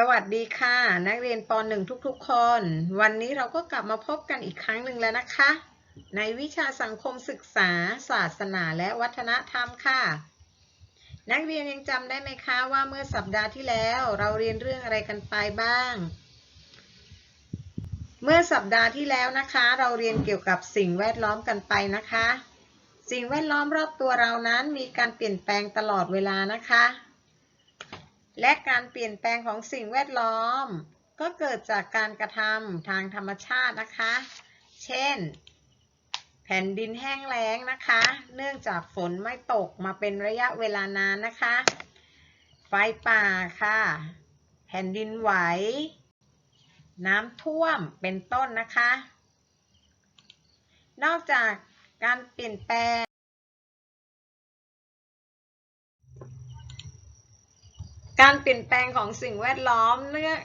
สวัสดีค่ะ นักเรียนป .1 ทุกๆ คน วันนี้เราก็กลับมาพบกันอีกครั้งหนึ่งแล้วนะคะ ในวิชาสังคมศึกษา ศาสนาและวัฒนธรรมค่ะ นักเรียนยังจำได้ไหมคะว่าเมื่อสัปดาห์ที่แล้วเราเรียนเรื่องอะไรกันไปบ้าง เมื่อสัปดาห์ที่แล้วนะคะ เราเรียนเกี่ยวกับสิ่งแวดล้อมกันไปนะคะ สิ่งแวดล้อมรอบตัวเรานั้นมีการเปลี่ยนแปลงตลอดเวลานะคะ และการเปลี่ยนแปลงของสิ่งแวดล้อม ก็เกิดจากการกระทำทางธรรมชาตินะคะ เช่น แผ่นดินแห้งแล้งนะคะ เนื่องจากฝนไม่ตกมาเป็นระยะเวลานานนะคะ ไฟป่าค่ะ แผ่นดินไหว น้ำท่วมเป็นต้นนะคะ นอกจากการเปลี่ยนแปลง การเปลี่ยนแปลงของสิ่งแวดล้อมเนื่อง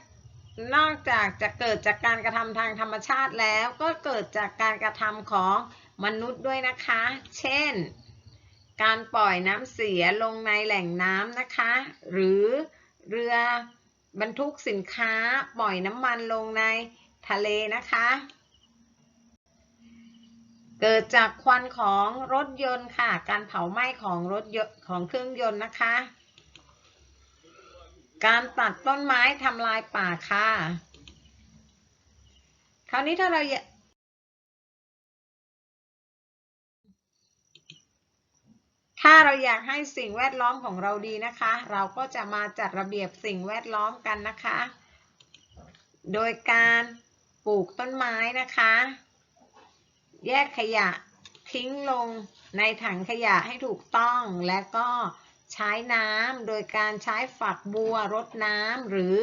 นอกจากจะเกิดจากการกระทำทางธรรมชาติแล้ว ก็เกิดจากการกระทำของมนุษย์ด้วยนะคะ เช่น การปล่อยน้ำเสียลงในแหล่งน้ำนะคะ หรือเรือบรรทุกสินค้าปล่อยน้ำมันลงในทะเลนะคะ เกิดจากควันของรถยนต์ค่ะ การเผาไหม้ของรถยนต์ของเครื่องยนต์นะคะ การตัดต้นไม้ทำลายป่าค่ะ คราวนี้ถ้าเราอยากถ้าเราอยากให้สิ่งแวดล้อมของเราดีนะคะ เราก็จะมาจัดระเบียบสิ่งแวดล้อมกันนะคะ โดยการปลูกต้นไม้นะคะ แยกขยะทิ้งลงในถังขยะให้ถูกต้องและก็ ใช้น้ำโดยการใช้ฝักบัวรดน้ำหรือ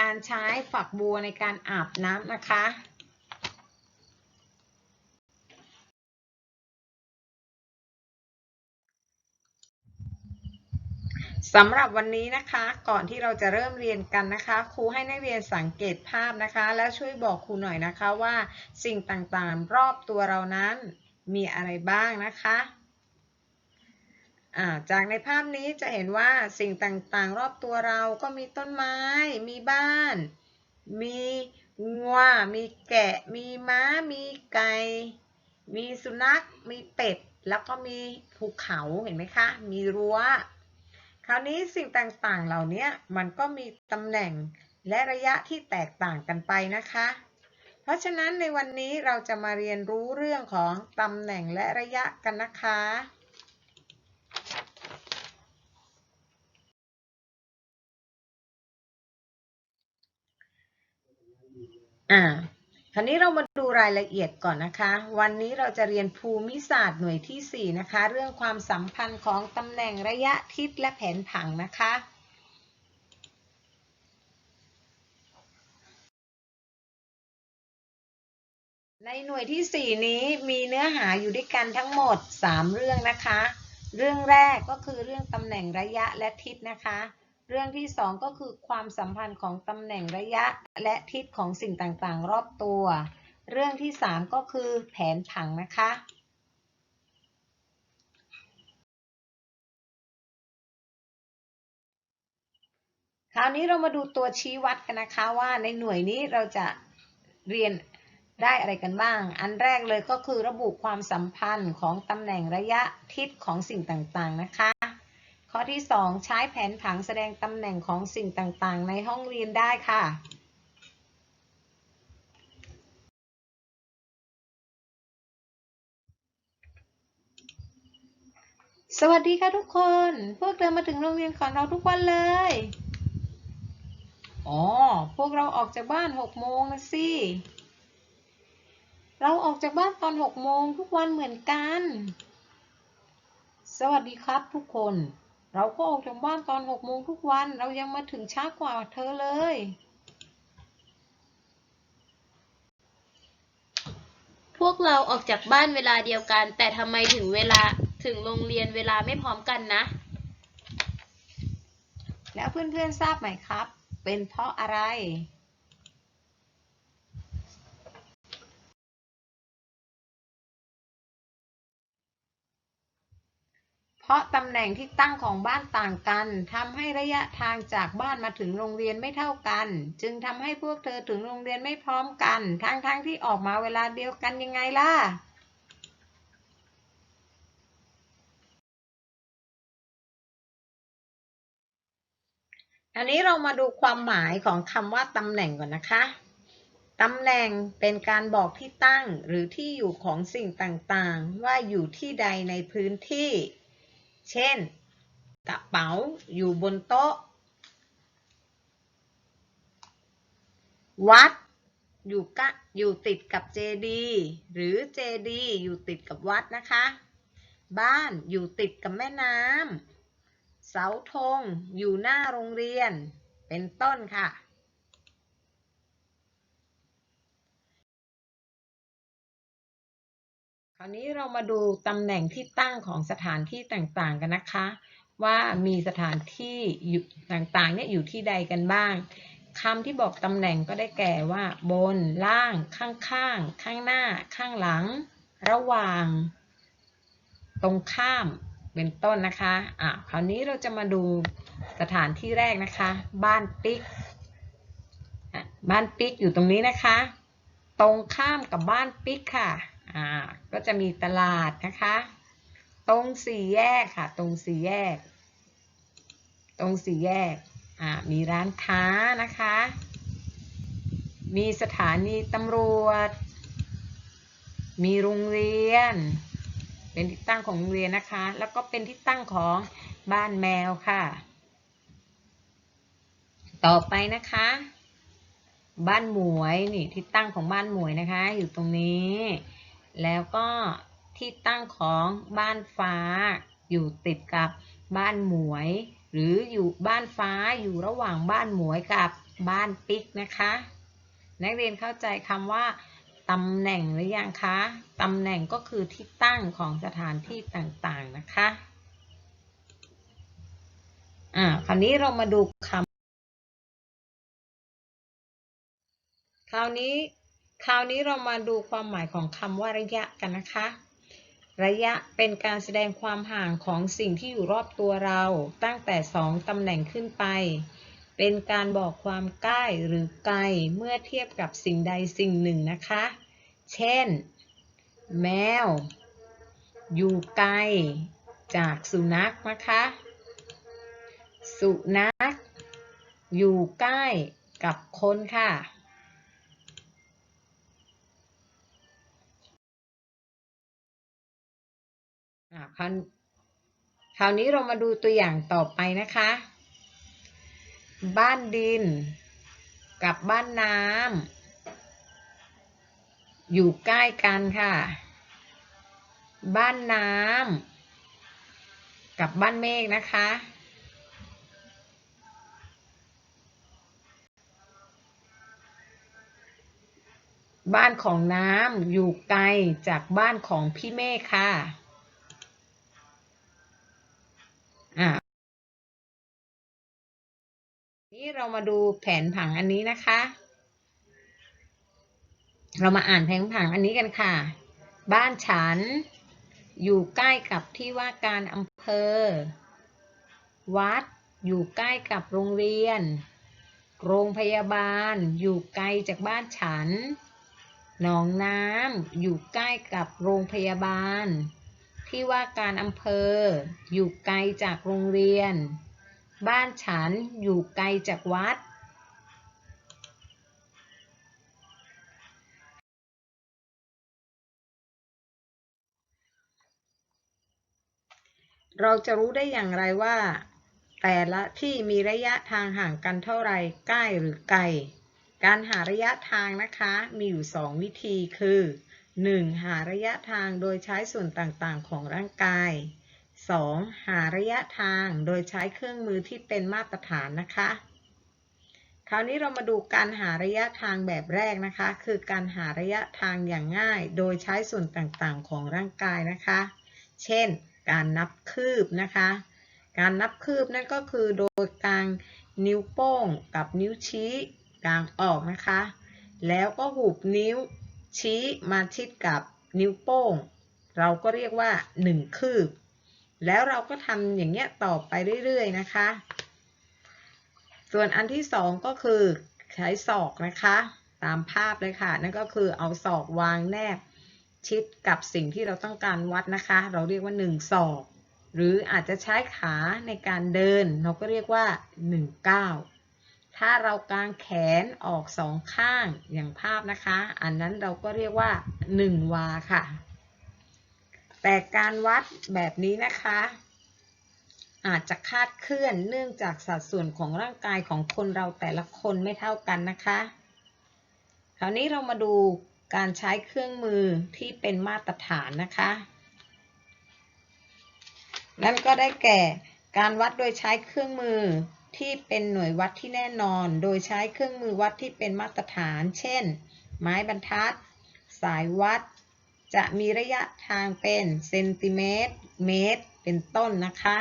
การใช้ฝักบัวในการอาบน้ำนะคะสำหรับวันนี้นะคะก่อนที่เราจะเริ่มเรียนกันนะคะครูให้นักเรียนสังเกตภาพนะคะ แล้วช่วยบอกครูหน่อยนะคะว่า สิ่งต่างๆ รอบตัวเรานั้นมีอะไรบ้างนะคะ จากในภาพนี้จะเห็นว่าสิ่งต่างๆ รอบตัวเราก็มีต้นไม้ มีบ้าน มีงัว มีแกะ มีม้า มีไก่ มีสุนัข มีเป็ด แล้วก็มีภูเขาเห็นไหมคะ มีรั้ว คราวนี้สิ่งต่างๆ เหล่านี้มันก็มีตำแหน่งและระยะที่แตกต่างกันไปนะคะ เพราะฉะนั้นในวันนี้เราจะมาเรียนรู้เรื่องของตำแหน่งและระยะกันนะคะ อ่าคราวนี้เรามาดูรายละเอียดก่อนนะคะ วันนี้เราจะเรียนภูมิศาสตร์หน่วยที่ 4 นะคะ เรื่องความสัมพันธ์ของตำแหน่งระยะทิศและแผนผังนะคะ ในหน่วยที่ 4 นี้มีเนื้อหาอยู่ด้วยกันทั้งหมด 3 เรื่องนะคะ เรื่องแรกก็คือเรื่องตำแหน่งระยะและทิศนะคะ เรื่องที่ 2 ก็คือความสัมพันธ์ของตำแหน่งระยะและทิศของสิ่งต่างๆ รอบตัว เรื่องที่ 3 ก็คือแผนผังนะคะ คราวนี้เรามาดูตัวชี้วัดกันนะคะว่าในหน่วยนี้เราจะเรียนได้อะไรกันบ้าง อันแรกเลยก็คือระบุความสัมพันธ์ของตำแหน่งระยะทิศของสิ่งต่างๆนะคะ ข้อที่ 2 ใช้แผนผังแสดงตำแหน่งของสิ่งต่างๆ ในห้องเรียนได้ค่ะสวัสดีค่ะทุกคน พวกเรามาถึงโรงเรียนของเราทุกวันเลย อ๋อ พวกเราออกจากบ้าน6โมงนะสิ เราออกจากบ้านตอน6โมงทุกวันเหมือนกัน สวัสดีครับทุกคน เราก็ออกจากบ้านตอนหกโมงทุกวัน เรายังมาถึงช้ากว่าเธอเลย พวกเราออกจากบ้านเวลาเดียวกัน แต่ทำไมถึงเวลาถึงโรงเรียนเวลาไม่พร้อมกันนะ แล้วเพื่อนๆทราบไหมครับ เป็นเพราะอะไร เพราะตำแหน่งที่ตั้งของบ้านต่างกันทำให้ระยะทางจากบ้านมาถึงโรงเรียนไม่เท่ากัน จึงทำให้พวกเธอถึงโรงเรียนไม่พร้อมกัน ทั้งๆทที่ออกมาเวลาเดียวกันยังไงล่ะอันนี้เรามาดูความหมายของคำว่าตำแหน่งก่อนนะคะ ตำแหน่งเป็นการบอกที่ตั้งหรือที่อยู่ของสิ่งต่างๆ ว่าอยู่ที่ใดในพื้นที่ เช่น กระเป๋าอยู่บนโต๊ะ วัดอยู่กะอยู่ติดกับเจดีหรือเจดีอยู่ติดกับวัดนะคะ บ้านอยู่ติดกับแม่น้ำเสาธงอยู่หน้าโรงเรียน เป็นต้นค่ะ ราวนี้เรามาดูตำแหน่งที่ตั้งของสถานที่ต่างๆกันนะคะ ว่ามีสถานที่อยู่ต่างๆเนี่ยอยู่ที่ใดกันบ้างคำที่บอกตำแหน่งก็ได้แก่ว่า บน ล่าง ข้างๆ ข้างหน้า ข้างหลัง ระหว่าง ตรงข้ามเป็นต้นนะคะอะคราวนี้เราจะมาดูสถานที่แรกนะคะ บ้านปิ๊กบ้านปิ๊กอยู่ตรงนี้นะคะ ตรงข้ามกับบ้านปิ๊กค่ะ อ่าก็จะมีตลาดนะคะ ตรงสี่แยกค่ะ ตรงสี่แยก ตรงสี่แยกอ่ามีร้านค้านะคะ มีสถานีตำรวจ มีโรงเรียน เป็นที่ตั้งของโรงเรียนนะคะ แล้วก็เป็นที่ตั้งของบ้านแมวค่ะ ต่อไปนะคะบ้านหมวยนี่ที่ตั้งของบ้านหมวยนะคะ อยู่ตรงนี้ แล้วก็ที่ตั้งของบ้านฟ้า อยู่ติดกับบ้านหมวย หรืออยู่บ้านฟ้าอยู่ระหว่างบ้านหมวยกับบ้านปิ๊กนะคะ นักเรียนเข้าใจคำว่าตำแหน่งหรือยังคะตำแหน่งก็คือที่ตั้งของสถานที่ต่างๆนะคะอ่าคราวนี้เรามาดูคำคราวนี้ คราวนี้เรามาดูความหมายของคำว่าระยะกันนะคะ ระยะเป็นการแสดงความห่างของสิ่งที่อยู่รอบตัวเราตั้งแต่สองตำแหน่งขึ้นไป เป็นการบอกความใกล้หรือไกลเมื่อเทียบกับสิ่งใดสิ่งหนึ่งนะคะ เช่น แมว อยู่ไกล จากสุนัขนะคะ สุนัข อยู่ใกล้กับคนค่ะ อ่าคราวคราวนี้เรามาดูตัวอย่างต่อไปนะคะ บ้านดินกับบ้านน้ำอยู่ใกล้กันค่ะ บ้านน้ำกับบ้านเมฆนะคะ บ้านของน้ำอยู่ไกลจากบ้านของพี่เมฆค่ะ อ่านี่เรามาดูแผนผังอันนี้นะคะ เรามาอ่านแผนผังอันนี้กันค่ะ บ้านฉัน อยู่ใกล้กับที่ว่าการอำเภอ วัด อยู่ใกล้กับโรงเรียน โรงพยาบาล อยู่ไกลจากบ้านฉัน หนองน้ำอยู่ใกล้กับโรงพยาบาล ที่ว่าการอำเภอ อยู่ไกลจากโรงเรียน บ้านฉันอยู่ไกลจากวัด เราจะรู้ได้อย่างไรว่า แต่ละที่มีระยะทางห่างกันเท่าไรใกล้หรือไกล การหาระยะทางนะคะมีอยู่ 2 วิธีคือ 1. หาระยะทางโดยใช้ส่วนต่างๆ ของร่างกาย 2. หาระยะทางโดยใช้เครื่องมือที่เป็นมาตรฐานนะคะ คราวนี้เรามาดูการหาระยะทางแบบแรกนะคะ คือการหาระยะทางอย่างง่าย โดยใช้ส่วนต่างๆ ของร่างกายนะคะ เช่น การนับคืบนะคะ การนับคืบนั่นก็คือโดยกางนิ้วโป้งกับนิ้วชี้กางออกนะคะ แล้วก็หุบนิ้ว ชี้มาชิดกับนิ้วโป้ง เราก็เรียกว่า 1 คืบ แล้วเราก็ทำอย่างเงี้ยต่อไปเรื่อยๆนะคะ ส่วนอันที่สองก็คือใช้ศอกนะคะ ตามภาพเลยค่ะ นั่นก็คือเอาศอกวางแนบชิดกับสิ่งที่เราต้องการวัดนะคะ เราเรียกว่า 1 ศอก หรืออาจจะใช้ขาในการเดิน เราก็เรียกว่า1ก้าว ถ้าเรากางแขนออกสองข้างอย่างภาพนะคะ อันนั้นเราก็เรียกว่า 1 วาค่ะ แต่การวัดแบบนี้นะคะ อาจจะคาดเคลื่อนเนื่องจากสัดส่วนของร่างกายของคนเราแต่ละคนไม่เท่ากันนะคะ คราวนี้เรามาดูการใช้เครื่องมือที่เป็นมาตรฐานนะคะ นั่นก็ได้แก่การวัดโดยใช้เครื่องมือ ที่เป็นหน่วยวัดที่แน่นอน โดยใช้เครื่องมือวัดที่เป็นมาตรฐาน เช่น ไม้บรรทัด สายวัด จะมีระยะทางเป็นเซนติเมตร เมตร เป็นต้นนะคะ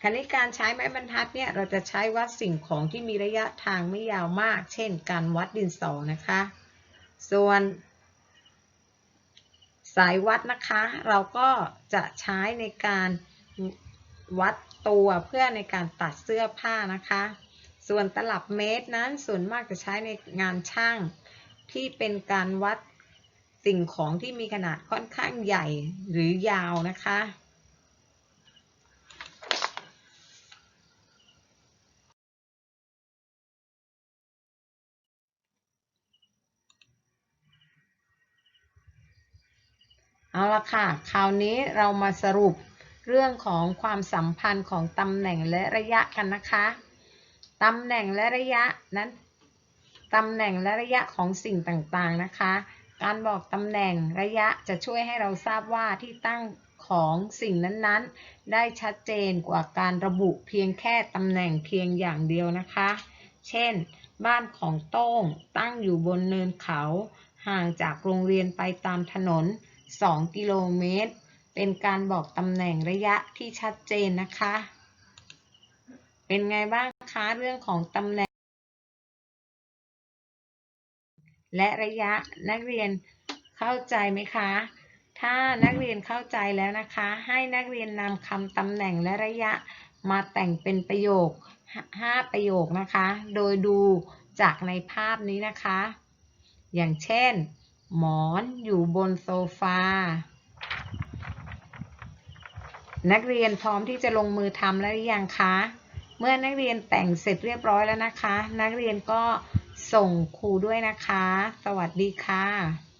คราวนี้การใช้ไม้บรรทัดเนี่ยเราจะใช้วัดสิ่งของที่มีระยะทางไม่ยาวมาก เช่น การวัดดินสอนะคะ ส่วน สายวัดนะคะ เราก็จะใช้ในการวัด ตัวเพื่อในการตัดเสื้อผ้านะคะ ส่วนตลับเมตรนั้นส่วนมากจะใช้ในงานช่าง ที่เป็นการวัดสิ่งของที่มีขนาดค่อนข้างใหญ่หรือยาวนะคะ เอาละค่ะ คราวนี้เรามาสรุป เรื่องของความสัมพันธ์ของตำแหน่งและระยะกันนะคะตำแหน่งและระยะนั้นตำแหน่งและระยะของสิ่งต่างๆนะคะ การบอกตำแหน่งระยะจะช่วยให้เราทราบว่าที่ตั้งของสิ่งนั้นๆ ได้ชัดเจนกว่าการระบุเพียงแค่ตำแหน่งเพียงอย่างเดียวนะคะ เช่น บ้านของโต้งตั้งอยู่บนเนินเขา ห่างจากโรงเรียนไปตามถนน 2 กิโลเมตร เป็นการบอกตำแหน่งระยะที่ชัดเจนนะคะ เป็นไงบ้างคะเรื่องของตำแหน่ง และระยะนักเรียนเข้าใจไหมคะ ถ้านักเรียนเข้าใจแล้วนะคะ ให้นักเรียนนำคำตำแหน่งและระยะมาแต่งเป็นประโยค 5 ประโยคนะคะ โดยดูจากในภาพนี้นะคะ อย่างเช่น หมอนอยู่บนโซฟา นักเรียนพร้อมที่จะลงมือทำแล้วหรือยังคะ เมื่อนักเรียนแต่งเสร็จเรียบร้อยแล้วนะคะ นักเรียนก็ส่งครูด้วยนะคะ สวัสดีค่ะ